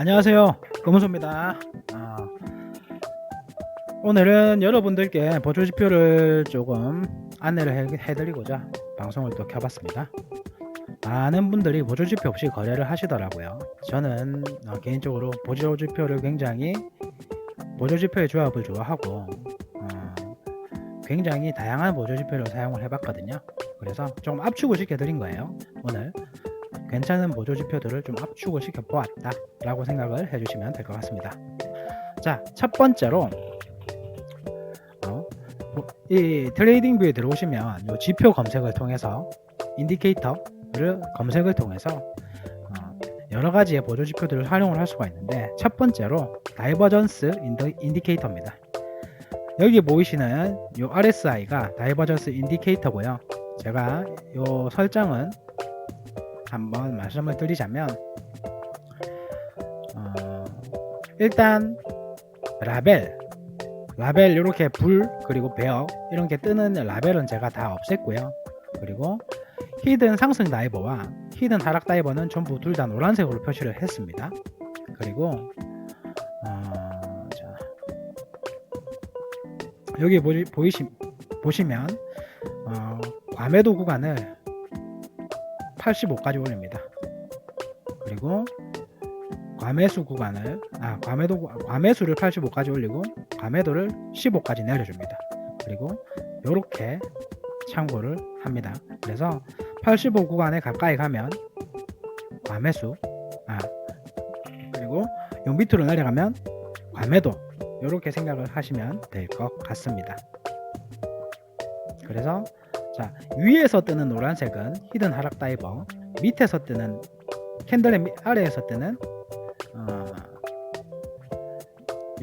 안녕하세요. 검은소입니다. 아, 오늘은 여러분들께 보조지표를 조금 안내를 해, 해드리고자 방송을 또 켜봤습니다. 많은 분들이 보조지표 없이 거래를 하시더라고요. 저는 어, 개인적으로 보조지표를 굉장히 보조지표의 조합을 좋아하고 어, 굉장히 다양한 보조지표를 사용을 해봤거든요. 그래서 조금 압축을 시켜드린 거예요. 오늘 괜찮은 보조 지표들을 좀 압축을 시켜 보았다 라고 생각을 해주시면 될 것 같습니다. 자 첫 번째로 어, 이 트레이딩 뷰에 들어오시면 이 지표 검색을 통해서 인디케이터를 검색을 통해서 어, 여러 가지의 보조 지표들을 활용을 할 수가 있는데 첫 번째로 다이버전스 인디, 인디케이터입니다. 여기 보이시는 이 RSI가 다이버전스 인디케이터고요. 제가 이 설정은 한번 말씀을 드리자면 어, 일단 라벨 라벨 이렇게 불 그리고 배역 이런 게 뜨는 라벨은 제가 다 없앴고요. 그리고 히든 상승 다이버와 히든 하락 다이버는 전부 둘 다 노란색으로 표시를 했습니다. 그리고 어, 자, 여기 보시, 보이시, 보시면 어, 과매도 구간을 85까지 올립니다. 그리고 과매수 구간을 아 과매도 과매수를 85까지 올리고 과매도를 15까지 내려줍니다. 그리고 이렇게 참고를 합니다. 그래서 85 구간에 가까이 가면 과매수 아 그리고 요 밑으로 내려가면 과매도 이렇게 생각을 하시면 될 것 같습니다. 그래서 자 위에서 뜨는 노란색은 히든 하락 다이버 밑에서 뜨는 캔들의 밑- 아래에서 뜨는 어,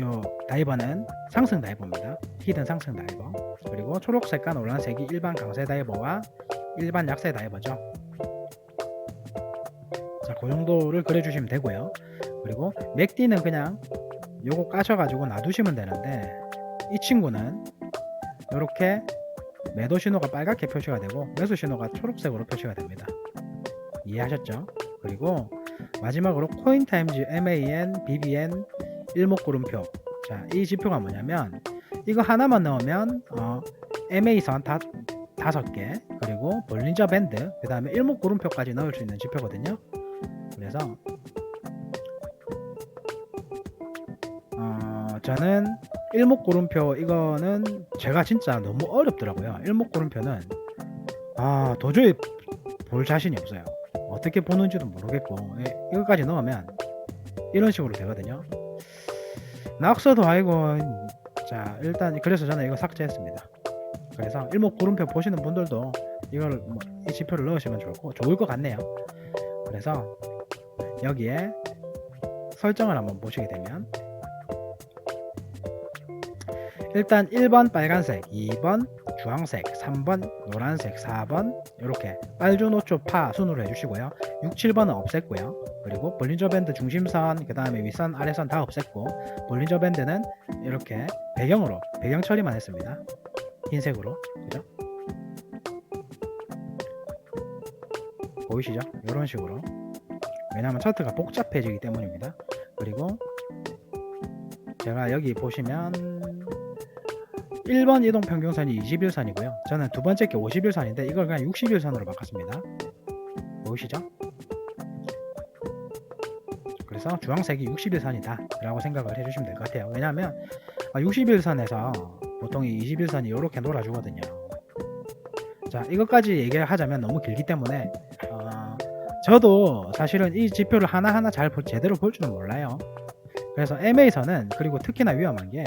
요 다이버는 상승 다이버입니다. 히든 상승 다이버. 그리고 초록색과 노란색이 일반 강세 다이버와 일반 약세 다이버죠. 자 그 정도를 그려주시면 되고요. 그리고 맥디는 그냥 요거 까셔가지고 놔두시면 되는데 이 친구는 이렇게 매도 신호가 빨갛게 표시가 되고 매수 신호가 초록색으로 표시가 됩니다. 이해하셨죠? 그리고 마지막으로 코인 타임즈 MAN, BBN 일목구름표. 자, 이 지표가 뭐냐면 이거 하나만 넣으면 어, MA선 다 다섯 개 그리고 볼린저 밴드 그 다음에 일목구름표까지 넣을 수 있는 지표거든요. 그래서 어, 저는 일목구름표 이거는 제가 진짜 너무 어렵더라고요. 일목구름표는 아 도저히 볼 자신이 없어요. 어떻게 보는지도 모르겠고 예, 이거까지 넣으면 이런 식으로 되거든요. 낙서도 아니고 자 일단 그래서 저는 이거 삭제했습니다. 그래서 일목구름표 보시는 분들도 이걸 뭐, 이 지표를 넣으시면 좋고 좋을 것 같네요. 그래서 여기에 설정을 한번 보시게 되면 일단 1번 빨간색, 2번 주황색, 3번 노란색, 4번 이렇게 빨주, 노초, 파 순으로 해주시고요. 6, 7번은 없앴고요. 그리고 볼린저 밴드 중심선, 그 다음에 윗선, 아래선 다 없앴고 볼린저 밴드는 이렇게 배경으로 배경 처리만 했습니다. 흰색으로 그죠? 보이시죠? 이런 식으로 왜냐하면 차트가 복잡해지기 때문입니다. 그리고 제가 여기 보시면 1번 이동 평균선이 20일선이고요. 저는 두 번째 게 50일선인데 이걸 그냥 60일선으로 바꿨습니다. 보이시죠? 그래서 주황색이 60일선이다 라고 생각을 해주시면 될 것 같아요. 왜냐하면 60일선에서 보통 이 20일선이 이렇게 놀아주거든요. 자 이것까지 얘기를 하자면 너무 길기 때문에 어, 저도 사실은 이 지표를 하나하나 잘 보- 제대로 볼 줄은 몰라요. 그래서 MA선은 그리고 특히나 위험한 게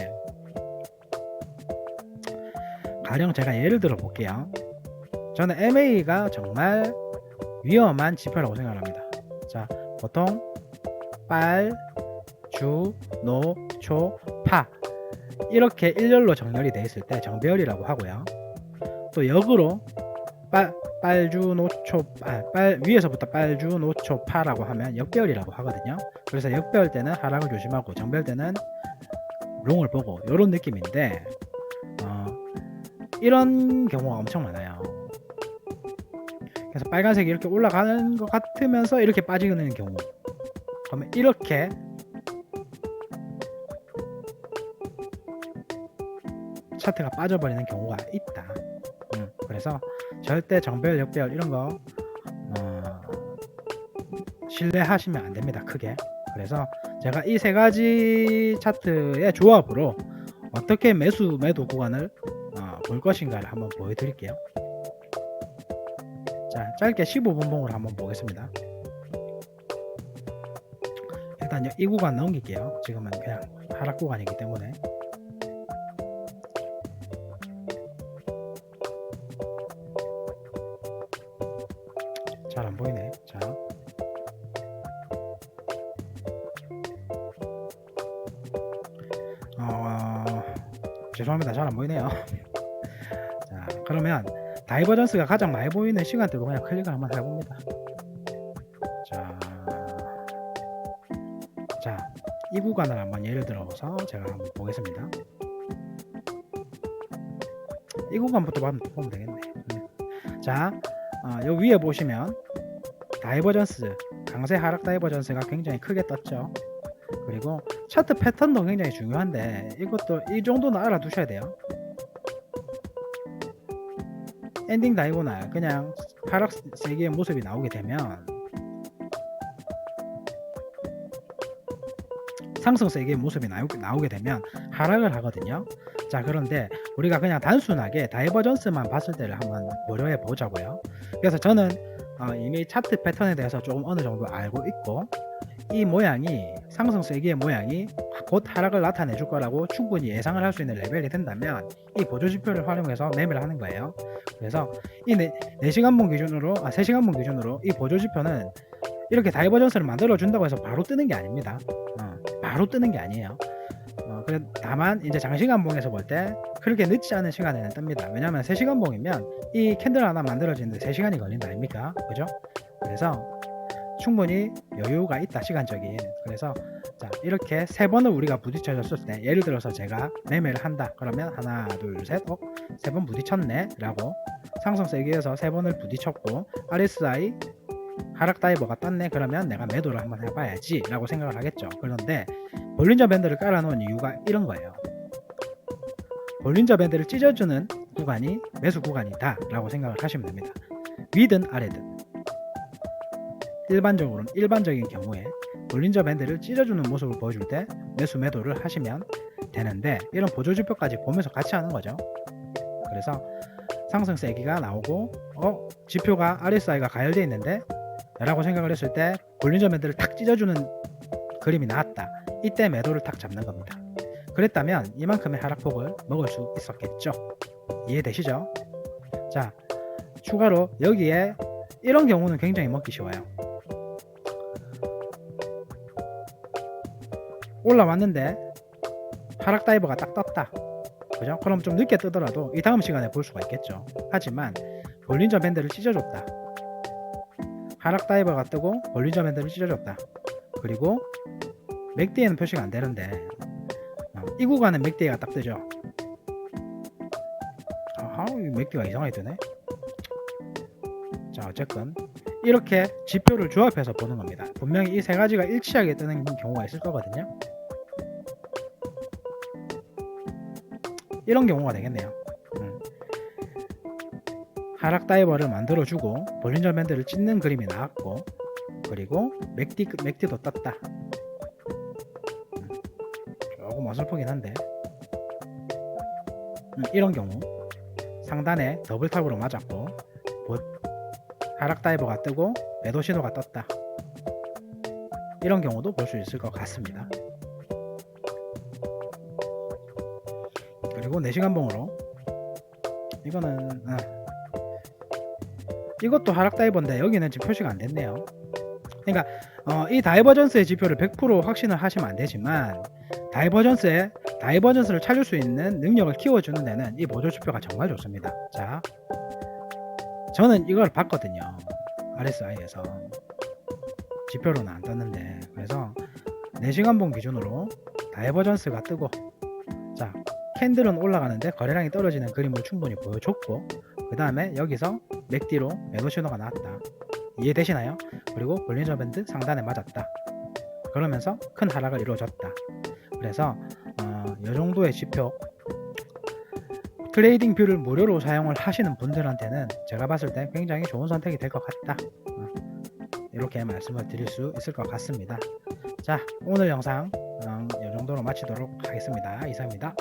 가령 제가 예를 들어 볼게요. 저는 MA가 정말 위험한 지표라고 생각합니다. 자, 보통 빨, 주, 노, 초, 파 이렇게 일렬로 정렬이 되어 있을 때 정배열이라고 하고요. 또 역으로 빨, 빨주, 노 초, 아, 빨 위에서부터 빨주, 노 초, 파라고 하면 역배열이라고 하거든요. 그래서 역배열 때는 하락을 조심하고 정배열 때는 롱을 보고 이런 느낌인데 어, 이런 경우가 엄청 많아요. 그래서 빨간색이 이렇게 올라가는 것 같으면서 이렇게 빠지는 경우. 그러면 이렇게 차트가 빠져버리는 경우가 있다. 음, 그래서 절대 정배열, 역배열 이런 거 어, 신뢰하시면 안 됩니다. 크게. 그래서 제가 이 세 가지 차트의 조합으로 어떻게 매수 매도 구간을 어, 볼 것인가를 한번 보여드릴게요. 자, 짧게 15분봉으로 한번 보겠습니다. 일단 이 구간 넘길게요. 지금은 그냥 하락 구간이기 때문에. 잘 안 보이네. 자. 어, 죄송합니다. 잘 안 보이네요. 자, 그러면 다이버전스가 가장 많이 보이는 시간대로 그냥 클릭을 한번 해봅니다. 자, 자, 이 구간을 한번 예를 들어서 제가 한번 보겠습니다. 이 구간부터 보면, 되겠네. 음. 자, 어, 요 위에 보시면 다이버전스, 강세 하락 다이버전스가 굉장히 크게 떴죠. 그리고 차트 패턴도 굉장히 중요한데 이것도 이 정도는 알아두셔야 돼요. 엔딩 다이고날 그냥 하락 세기의 모습이 나오게 되면 상승 세기의 모습이 나오, 나오게 되면 하락을 하거든요. 자 그런데 우리가 그냥 단순하게 다이버전스만 봤을 때를 한번 고려해 보자고요. 그래서 저는 어, 이미 차트 패턴에 대해서 조금 어느 정도 알고 있고 이 모양이 상승 세기의 모양이 곧 하락을 나타내 줄 거라고 충분히 예상을 할 수 있는 레벨이 된다면 이 보조 지표를 활용해서 매매를 하는 거예요. 그래서 이 4 시간봉 기준으로 아 3시간봉 기준으로 이 보조 지표는 이렇게 다이버전스를 만들어 준다고 해서 바로 뜨는 게 아닙니다. 어, 바로 뜨는 게 아니에요. 어, 그래 다만 이제 장시간 봉에서 볼 때 그렇게 늦지 않은 시간에는 뜹니다. 왜냐하면 3시간 봉이면 이 캔들 하나 만들어지는데 3시간이 걸린다 아닙니까? 그죠? 그래서 충분히 여유가 있다 시간적인. 그래서 자 이렇게 세 번을 우리가 부딪혀졌을 때 예를 들어서 제가 매매를 한다. 그러면 하나 둘셋어세 번 부딪혔네 라고 상승 세기에서 세 번을 부딪혔고 RSI 하락 다이버가 떴네. 그러면 내가 매도를 한번 해봐야지 라고 생각을 하겠죠. 그런데 볼린저 밴드를 깔아놓은 이유가 이런 거예요. 볼린저 밴드를 찢어주는 구간이 매수 구간이다 라고 생각을 하시면 됩니다. 위든 아래든 일반적으로는 일반적인 경우에 볼린저 밴드를 찢어주는 모습을 보여줄 때 매수 매도를 하시면 되는데 이런 보조 지표까지 보면서 같이 하는 거죠. 그래서 상승 세기가 나오고 어 지표가 RSI가 가열되어 있는데 라고 생각을 했을 때 볼린저 밴드를 탁 찢어주는 그림이 나왔다. 이때 매도를 탁 잡는 겁니다. 그랬다면 이만큼의 하락폭을 먹을 수 있었겠죠. 이해되시죠? 자, 추가로 여기에 이런 경우는 굉장히 먹기 쉬워요. 올라왔는데 하락 다이버가 딱 떴다. 그죠? 그럼 좀 늦게 뜨더라도 이 다음 시간에 볼 수가 있겠죠. 하지만 볼린저 밴드를 찢어줬다. 하락 다이버가 뜨고 볼린저 밴드를 찢어줬다. 그리고 맥디에는 표시가 안 되는데 어, 이 구간은 맥디가 딱 뜨죠. 아하, 이 맥디가 이상하게 뜨네. 자, 어쨌건 이렇게 지표를 조합해서 보는 겁니다. 분명히 이 세 가지가 일치하게 뜨는 경우가 있을 거거든요. 이런 경우가 되겠네요. 음. 하락 다이버를 만들어주고 볼린저 밴드를 찢는 그림이 나왔고 그리고 맥디 맥디도 떴다. 음. 조금 어설프긴 한데 음, 이런 경우 상단에 더블 탑으로 맞았고 보- 하락 다이버가 뜨고 매도 신호가 떴다. 이런 경우도 볼 수 있을 것 같습니다. 그리고 4시간 봉으로 이거는 아, 이것도 하락 다이버인데 여기는 지금 표시가 안 됐네요. 그러니까 어, 이 다이버전스의 지표를 100% 확신을 하시면 안 되지만 다이버전스의 다이버전스를 찾을 수 있는 능력을 키워주는 데는 이 보조 지표가 정말 좋습니다. 자, 저는 이걸 봤거든요. RSI에서 지표로는 안 떴는데 그래서 4시간 봉 기준으로 다이버전스가 뜨고 자 캔들은 올라가는데 거래량이 떨어지는 그림을 충분히 보여줬고 그 다음에 여기서 맥디로 매도 신호가 나왔다 이해되시나요? 그리고 볼린저 밴드 상단에 맞았다 그러면서 큰 하락을 이루어졌다. 그래서 어, 이 정도의 지표 트레이딩 뷰를 무료로 사용을 하시는 분들한테는 제가 봤을 때 굉장히 좋은 선택이 될 것 같다. 어, 이렇게 말씀을 드릴 수 있을 것 같습니다. 자, 오늘 영상 어, 이 정도로 마치도록 하겠습니다. 이상입니다.